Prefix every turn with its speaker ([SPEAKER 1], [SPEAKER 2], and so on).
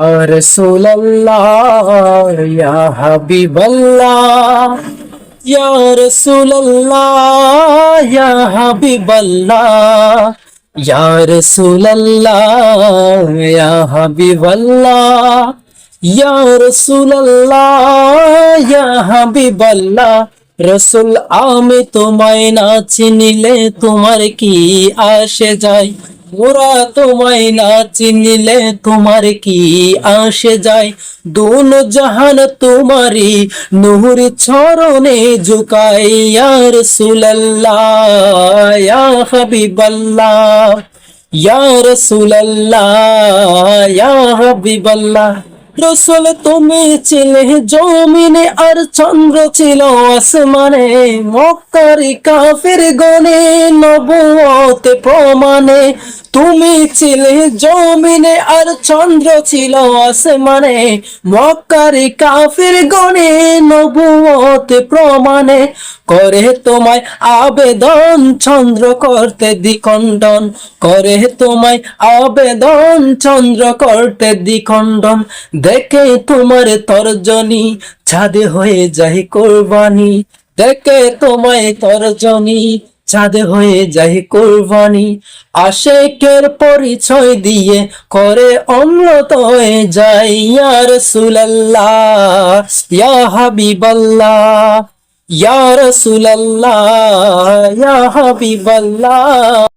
[SPEAKER 1] रसूलल्लाह या हबीबल्लाह यार रसूलल्लाह, या हबीबल्लाह यार रसूलल्लाह, या हबीबल्लाह यार रसूलल्लाह, तो या हबीबल्लाह, रसुल আমি तुम्हें ना চিনিলে তোমার की आशे जाए ওরা তোমায় না চিনিলে তোমার কি আসে যায়? দুন জাহান তোমারি নুহুর চরণে ঝুকাই ইয়ার রাসূলুল্লাহ, ইয়া হাবিবাল্লাহ, ইয়া রাসূলুল্লাহ, ইয়া রসুল তুমি ছিলে জমিনে আর চন্দ্র ছিল আসমানে। মক্কারি কাফের গনে নবতে প্রমাণে তুমি ছিলে জমিনে আর চন্দ্র ছিল আসমানে। মক্কারি কাফের গনে নবুয়তে প্রমাণে করে তোমায় আবেদন, চন্দ্র করতে দ্বিখণ্ডন। করে তোমায় আবেদন, চন্দ্র করতে দ্বিখণ্ডন। দেখে তোমার তর্জনী ছাদে হয়ে যায় কোরবানি। দেখে তোমায় তর্জনী চাঁদে হয়ে যাই কোরবানি। আশেকের পরিচয় দিয়ে করে অমৃত হয়ে যায়। ইয়ার সুলাল্লাহ ইয়া হাবিবাল্লাহ, ইয়া ইয়া